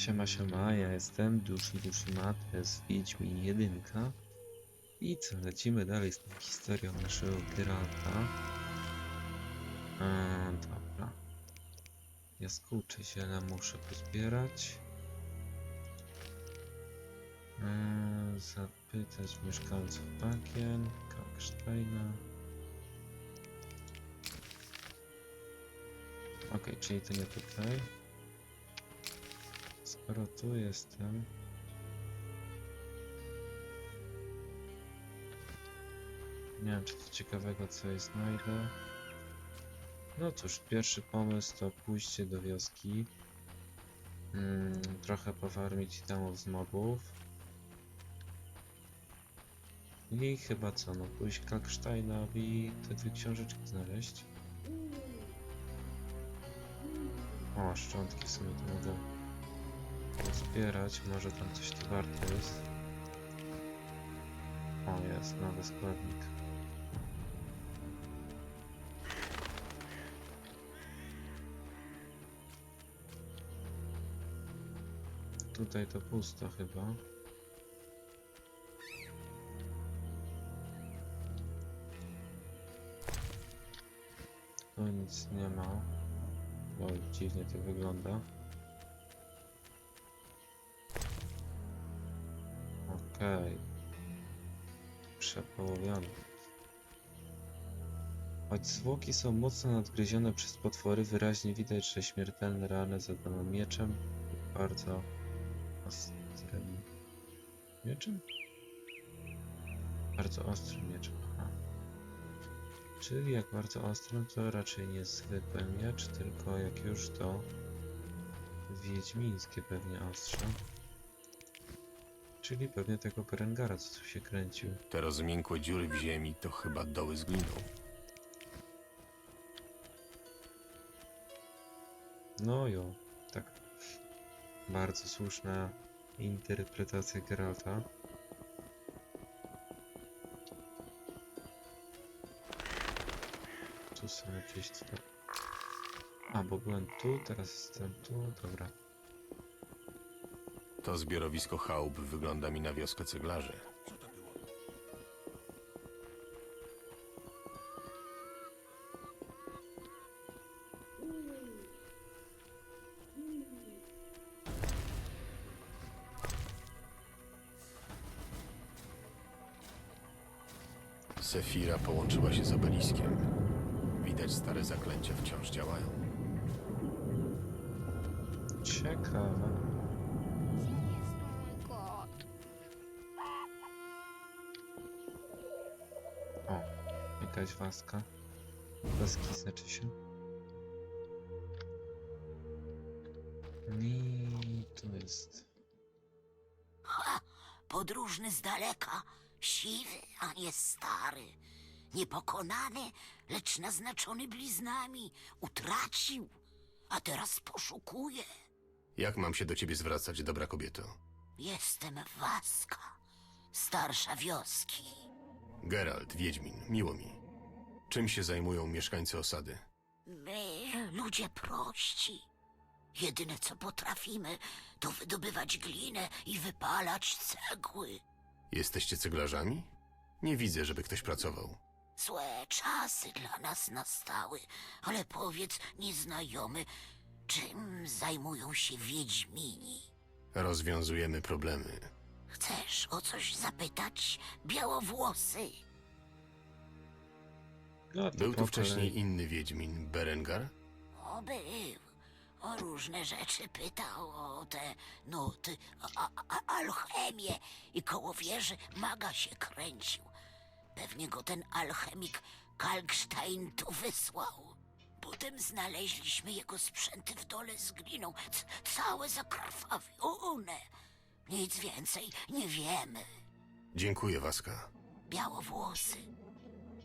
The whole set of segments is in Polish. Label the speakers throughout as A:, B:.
A: Siema, siema, ja jestem Duszy Duszy Mates, Wiedźmin 1 i co, lecimy dalej z tą historią naszego pirata. Eee, dobra. Jaskółcze ziele muszę pozbierać. Eee, zapytać mieszkańców bagien, Kalksteina. Okej, czyli to nie tutaj. Skoro tu jestem. Nie wiem, czy to ciekawego coś znajdę. No cóż, pierwszy pomysł to pójście do wioski. Mm, trochę pofarmić itemów z mobów. I chyba co, no pójść Kalksteinowi te dwie książeczki znaleźć. O, szczątki w sumie to mogę zbierać, może tam coś tu jest. O, jest, nowy składnik. Tutaj to pusto chyba. Tu nic nie ma. Bo dziwnie to wygląda. Choć zwłoki są mocno nadgryzione przez potwory, wyraźnie widać, że śmiertelne rany zadano mieczem bardzo ostrym mieczem? Bardzo ostrym mieczem, aha. Czyli jak bardzo ostrym, to raczej nie zwykły miecz, tylko jak już to wiedźmińskie pewnie ostrze. Czyli pewnie tego Berengara, co tu się kręcił.
B: Te rozmiękłe dziury w ziemi to chyba doły z gliną.
A: No jo, tak. Bardzo słuszna interpretacja Geralta. Tu są jakieś. A, bo byłem tu, teraz jestem tu, dobra.
B: To zbiorowisko chałup wygląda mi na wioskę ceglarzy. Sefira połączyła się z obeliskiem. Widać stare zaklęcia wciąż działają.
A: Ciekawe. O, jakaś waska. Waski znaczy się. I tu jest.
C: Ha! Podróżny z daleka, siwy, a nie stary. Niepokonany, lecz naznaczony bliznami. Utracił, a teraz poszukuje.
B: Jak mam się do ciebie zwracać, dobra kobieto?
C: Jestem Waska, starsza wioski.
B: Geralt, Wiedźmin, miło mi. Czym się zajmują mieszkańcy osady?
C: My, ludzie prości. Jedyne co potrafimy, to wydobywać glinę i wypalać cegły.
B: Jesteście ceglarzami? Nie widzę, żeby ktoś pracował.
C: Złe czasy dla nas nastały, ale powiedz, nieznajomy, czym zajmują się Wiedźmini?
B: Rozwiązujemy problemy.
C: Chcesz o coś zapytać, białowłosy?
A: No, to
B: Był
A: po
B: tu wcześniej inny Wiedźmin, Berengar?
C: O, był. O różne rzeczy pytał, o te nuty, a, a, alchemię i koło wieży maga się kręcił. Pewnie go ten alchemik Kalkstein tu wysłał. Potem znaleźliśmy jego sprzęty w dole z gliną, całe zakrwawione. Nic więcej nie wiemy.
B: Dziękuję, Waska.
C: Białowłosy.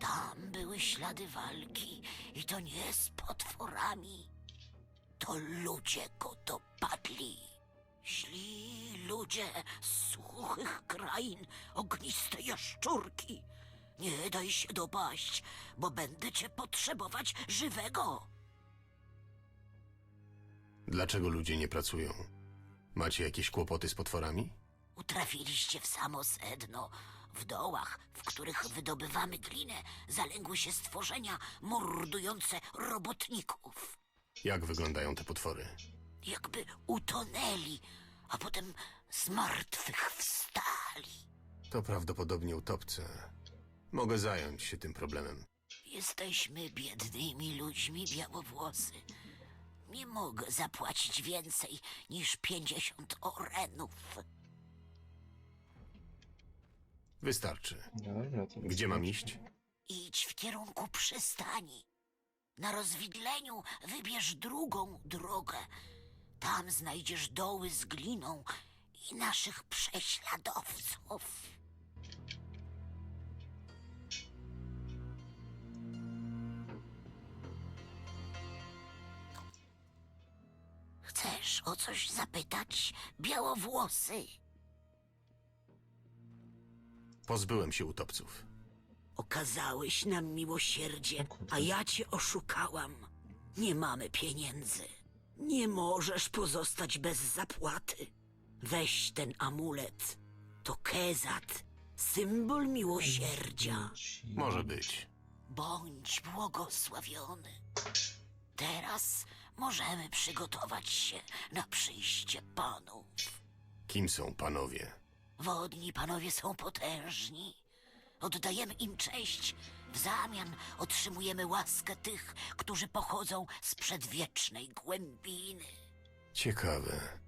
C: Tam były ślady walki i to nie z potworami. To ludzie go dopadli. Źli ludzie z suchych krain, ogniste jaszczurki. Nie daj się dopaść, bo będę cię potrzebować żywego.
B: Dlaczego ludzie nie pracują? Macie jakieś kłopoty z potworami?
C: Utrafiliście w samo sedno. W dołach, w których wydobywamy glinę, zalęgły się stworzenia mordujące robotników.
B: Jak wyglądają te potwory?
C: Jakby utonęli, a potem z martwych wstali.
B: To prawdopodobnie utopce. Mogę zająć się tym problemem.
C: Jesteśmy biednymi ludźmi białowłosy. Nie mogę zapłacić więcej niż pięćdziesiąt orenów.
B: Wystarczy.
A: Dobra, to
B: Gdzie mam iść?
C: Idź w kierunku przystani. Na rozwidleniu wybierz drugą drogę. Tam znajdziesz doły z gliną i naszych prześladowców. Chcesz o coś zapytać, białowłosy?
B: Pozbyłem się utopców.
D: Okazałeś nam miłosierdzie,
A: O kurde.
D: a ja cię oszukałam. Nie mamy pieniędzy. Nie możesz pozostać bez zapłaty. Weź ten amulet. To Kezat, symbol miłosierdzia.
B: Może być.
C: Bądź błogosławiony. Teraz możemy przygotować się na przyjście panów.
B: Kim są panowie?
C: Wodni panowie są potężni. Oddajemy im cześć. W zamian otrzymujemy łaskę tych, którzy pochodzą z przedwiecznej głębiny.
B: Ciekawe.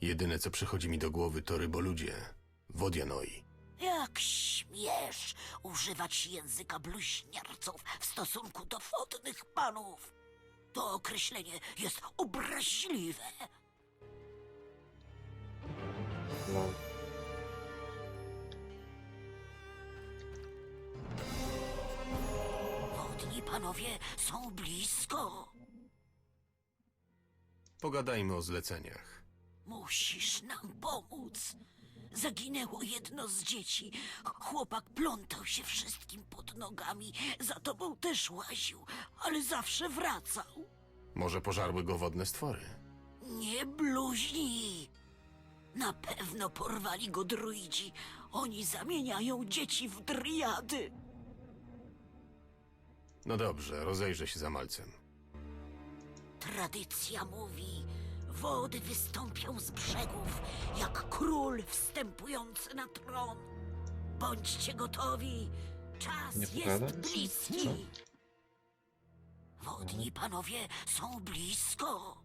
B: Jedyne co przychodzi mi do głowy to ryboludzie. Wodianoi.
C: Jak śmiesz używać języka bluźnierców w stosunku do wodnych panów? To określenie jest obraźliwe.
A: Lol.
C: Panowie są blisko.
B: Pogadajmy o zleceniach.
C: Musisz nam pomóc. Zaginęło jedno z dzieci. Chłopak plątał się wszystkim pod nogami. Za tobą też łaził, ale zawsze wracał.
B: Może pożarły go wodne stwory?
C: Nie bluźnij. Na pewno porwali go druidzi. Oni zamieniają dzieci w driady.
B: No dobrze, rozejrzę się za malcem.
C: Tradycja mówi, wody wystąpią z brzegów, jak król wstępujący na tron. Bądźcie gotowi, czas
A: Nie
C: jest bliski.
A: Co?
C: Wodni panowie są blisko.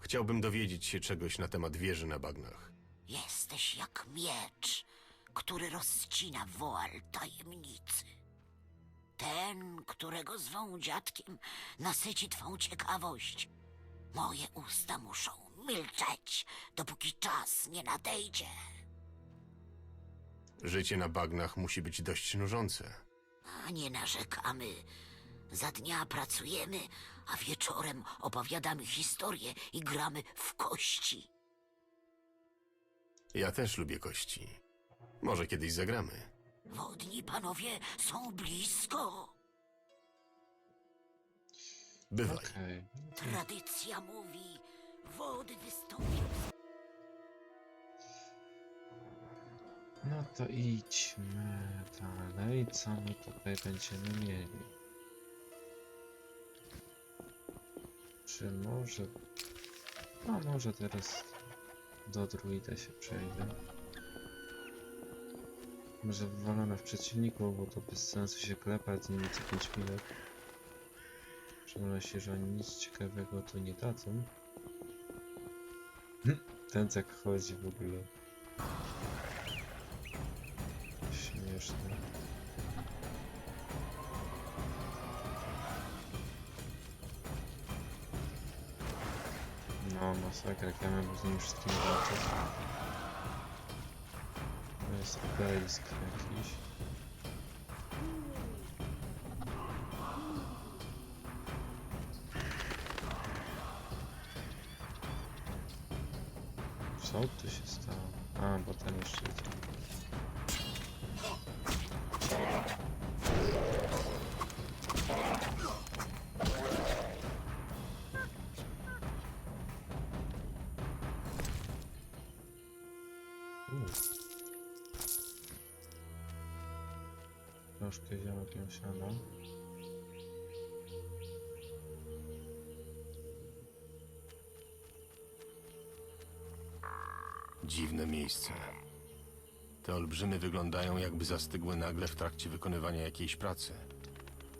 B: Chciałbym dowiedzieć się czegoś na temat wieży na bagnach.
C: Jesteś jak miecz, który rozcina woal tajemnicy. Ten, którego zwą dziadkiem, nasyci twą ciekawość. Moje usta muszą milczeć, dopóki czas nie nadejdzie.
B: Życie na bagnach musi być dość nużące.
C: A nie narzekamy. Za dnia pracujemy, a wieczorem opowiadamy historię i gramy w kości.
B: Ja też lubię kości. Może kiedyś zagramy.
C: Wodni panowie są blisko.
B: Bywaj.
A: Okej.
C: Tradycja mówi, wody wystąpią z
A: No to idźmy dalej. Co my tutaj będziemy mieli? Czy może... A może teraz do druida się przejdę. Może wywalone w przeciwniku, bo to bez sensu się klepać z nimi co 5 minut. W szczególności, że oni nic ciekawego tu nie dadzą. Hm, Ten jak chodzi w ogóle. Śmieszne. No, masakra, jak ja miałem z nimi wszystkimi walczyć. Jest obelisk jakiś. Co tu się stało? A, bo ten jeszcze idzie. Troszkę ziomek ją siada.
B: Dziwne miejsce. Te olbrzymy wyglądają, jakby zastygły nagle w trakcie wykonywania jakiejś pracy.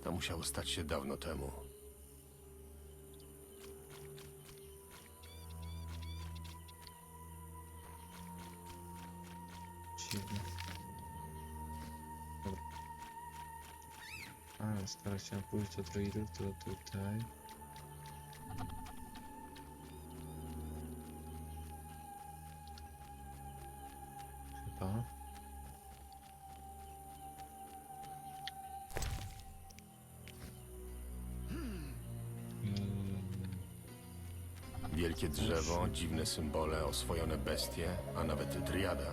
B: To musiało stać się dawno temu.
A: Chciałem pójść do druidów, to tutaj. Chyba. I...
B: Wielkie drzewo, dziwne symbole, oswojone bestie, a nawet driada.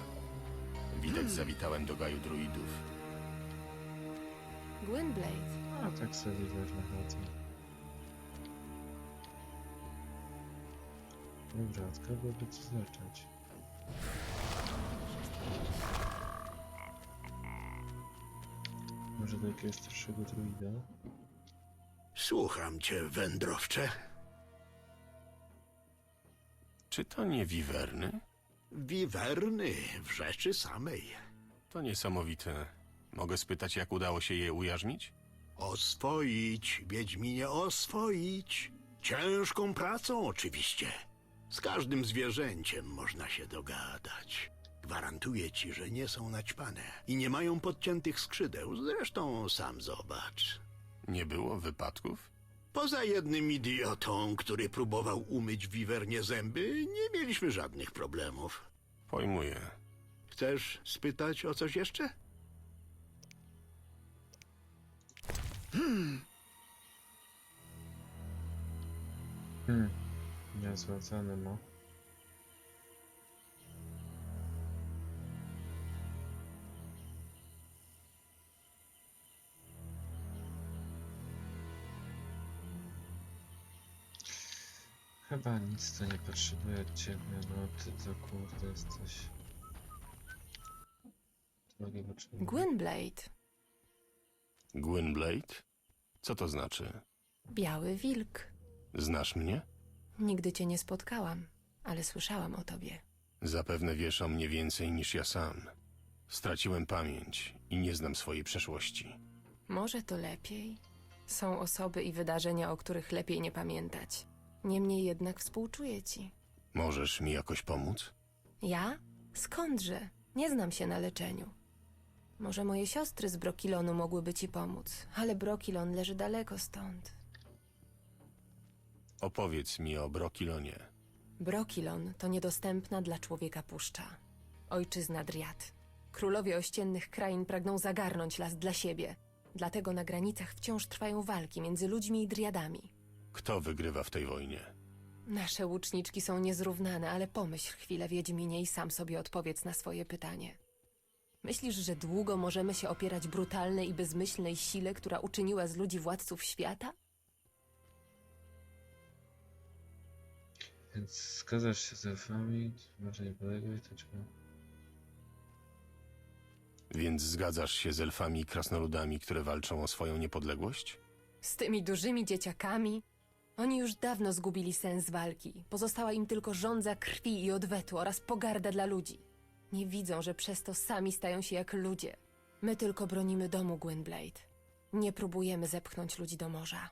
B: Widać, zawitałem do gaju druidów.
E: Gwynblade.
A: A tak sobie ważne chodzą. Dobra, od kogo by tu zacząć? Może do jakiegoś starszego druida?
F: Słucham cię, wędrowcze.
B: Czy to nie wiwerny?
F: Wiwerny w rzeczy samej.
B: To niesamowite. Mogę spytać, jak udało się je ujarzmić?
F: Oswoić, Wiedźminie, oswoić. Ciężką pracą oczywiście. Z każdym zwierzęciem można się dogadać. Gwarantuję ci, że nie są naćpane i nie mają podciętych skrzydeł. Zresztą sam zobacz.
B: Nie było wypadków?
F: Poza jednym idiotą, który próbował umyć wiwernie zęby, nie mieliśmy żadnych problemów.
B: Pojmuję.
F: Chcesz spytać o coś jeszcze?
A: Hmm, niezłe ceny ma. Chyba nic to nie potrzebuję od ciebie, no ty to kurde jesteś...
E: Gwynblade.
B: Gwynblade? Co to znaczy?
E: Biały wilk.
B: Znasz mnie?
E: Nigdy cię nie spotkałam, ale słyszałam o tobie.
B: Zapewne wiesz o mnie więcej niż ja sam. Straciłem pamięć i nie znam swojej przeszłości.
E: Może to lepiej? Są osoby i wydarzenia, o których lepiej nie pamiętać. Niemniej jednak współczuję ci.
B: Możesz mi jakoś pomóc?
E: Ja? Skądże? Nie znam się na leczeniu. Może moje siostry z Brokilonu mogłyby ci pomóc, ale Brokilon leży daleko stąd.
B: Opowiedz mi o Brokilonie.
E: Brokilon to niedostępna dla człowieka puszcza. Ojczyzna Driad. Królowie ościennych krain pragną zagarnąć las dla siebie. Dlatego na granicach wciąż trwają walki między ludźmi i Driadami.
B: Kto wygrywa w tej wojnie?
E: Nasze łuczniczki są niezrównane, ale pomyśl chwilę, Wiedźminie, i sam sobie odpowiedz na swoje pytanie. Myślisz, że długo możemy się opierać brutalnej i bezmyślnej sile, która uczyniła z ludzi władców świata?
A: Więc zgadzasz się z elfami, może nie poległeś, to trzeba...
B: Więc zgadzasz się z elfami i krasnoludami, które walczą o swoją niepodległość?
E: Z tymi dużymi dzieciakami? Oni już dawno zgubili sens walki. Pozostała im tylko żądza krwi i odwetu oraz pogarda dla ludzi. Nie widzą, że przez to sami stają się jak ludzie. My tylko bronimy domu Gwynblade. Nie próbujemy zepchnąć ludzi do morza.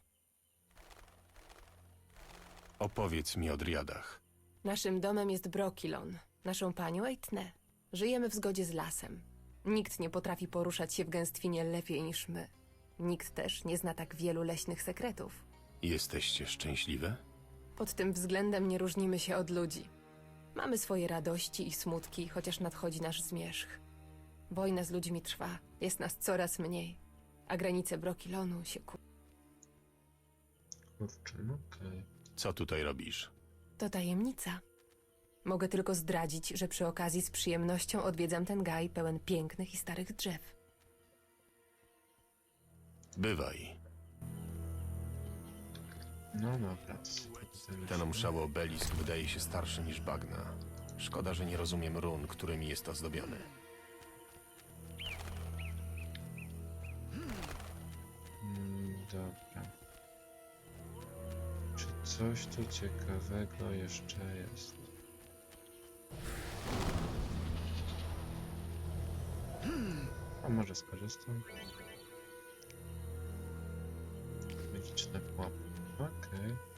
B: Opowiedz mi o driadach.
E: Naszym domem jest Brokilon, naszą panią Eitne. Żyjemy w zgodzie z lasem. Nikt nie potrafi poruszać się w gęstwinie lepiej niż my. Nikt też nie zna tak wielu leśnych sekretów.
B: Jesteście szczęśliwe?
E: Pod tym względem nie różnimy się od ludzi. Mamy swoje radości i smutki, chociaż nadchodzi nasz zmierzch. Wojna z ludźmi trwa, jest nas coraz mniej, a granice Brokilonu się ku...
A: Kurczę, no okej.
B: Co tutaj robisz?
E: To tajemnica. Mogę tylko zdradzić, że przy okazji z przyjemnością odwiedzam ten gaj pełen pięknych i starych drzew.
B: Bywaj.
A: No dobra,
B: Ten omszały obelisk wydaje się starszy niż bagna. Szkoda, że nie rozumiem run, którymi jest ozdobiony.
A: Dobra. Czy coś tu ciekawego jeszcze jest? A może skorzystam? Magiczne pułapy. Okej.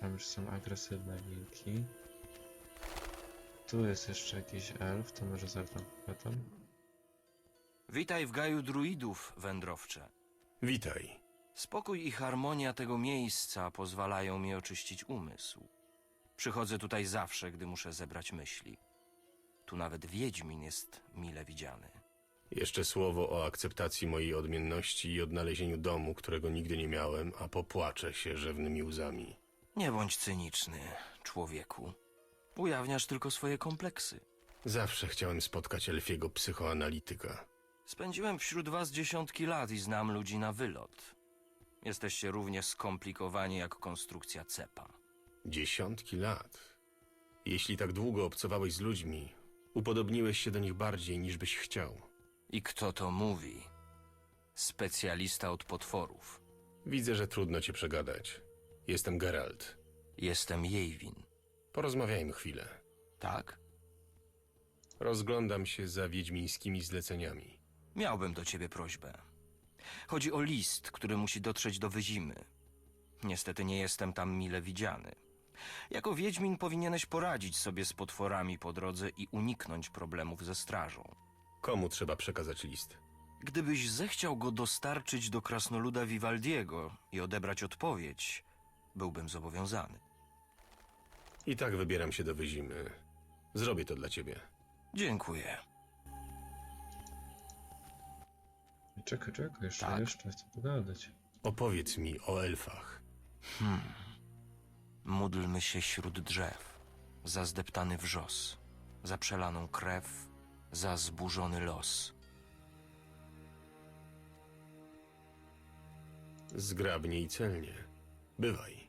A: Tam już są agresywne wilki. Tu jest jeszcze jakiś elf, to może zaraz tam.
G: Witaj w gaju druidów, wędrowcze.
B: Witaj.
G: Spokój i harmonia tego miejsca pozwalają mi oczyścić umysł. Przychodzę tutaj zawsze, gdy muszę zebrać myśli. Tu nawet Wiedźmin jest mile widziany.
B: Jeszcze słowo o akceptacji mojej odmienności i odnalezieniu domu, którego nigdy nie miałem, a popłaczę się rzewnymi łzami.
G: Nie bądź cyniczny, człowieku. Ujawniasz tylko swoje kompleksy.
B: Zawsze chciałem spotkać elfiego psychoanalityka.
G: Spędziłem wśród was dziesiątki lat i znam ludzi na wylot. Jesteście równie skomplikowani jak konstrukcja cepa.
B: Dziesiątki lat. Jeśli tak długo obcowałeś z ludźmi, upodobniłeś się do nich bardziej niż byś chciał.
G: I kto to mówi? Specjalista od potworów.
B: Widzę, że trudno cię przegadać. Jestem Geralt.
G: Jestem Jejwin.
B: Porozmawiajmy chwilę.
G: Tak?
B: Rozglądam się za wiedźmińskimi zleceniami.
G: Miałbym do ciebie prośbę. Chodzi o list, który musi dotrzeć do Wyzimy. Niestety nie jestem tam mile widziany. Jako Wiedźmin powinieneś poradzić sobie z potworami po drodze i uniknąć problemów ze strażą.
B: Komu trzeba przekazać list?
G: Gdybyś zechciał go dostarczyć do krasnoluda Vivaldiego i odebrać odpowiedź, byłbym zobowiązany.
B: I tak wybieram się do Wyzimy. Zrobię to dla ciebie.
G: Dziękuję.
A: Czekaj, czekaj, jeszcze,
G: Tak.
A: jeszcze chcę pogadać.
B: Opowiedz mi o elfach.
G: Hmm. Módlmy się wśród drzew, za zdeptany wrzos, za przelaną krew, za zburzony los.
B: Zgrabnie i celnie. Bywaj.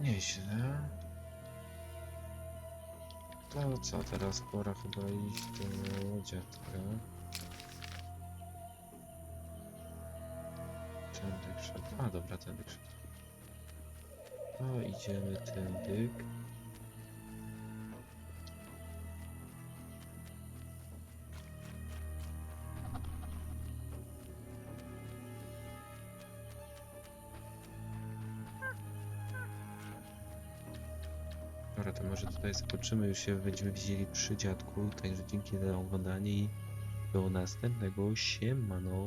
A: Nieźle. To co, teraz pora chyba iść do dziadka. Tędy szedł. A dobra, tędy szedł. To idziemy tędy. Tutaj skoczymy, już się będziemy widzieli przy dziadku, także dzięki za oglądanie i do następnego, siemano.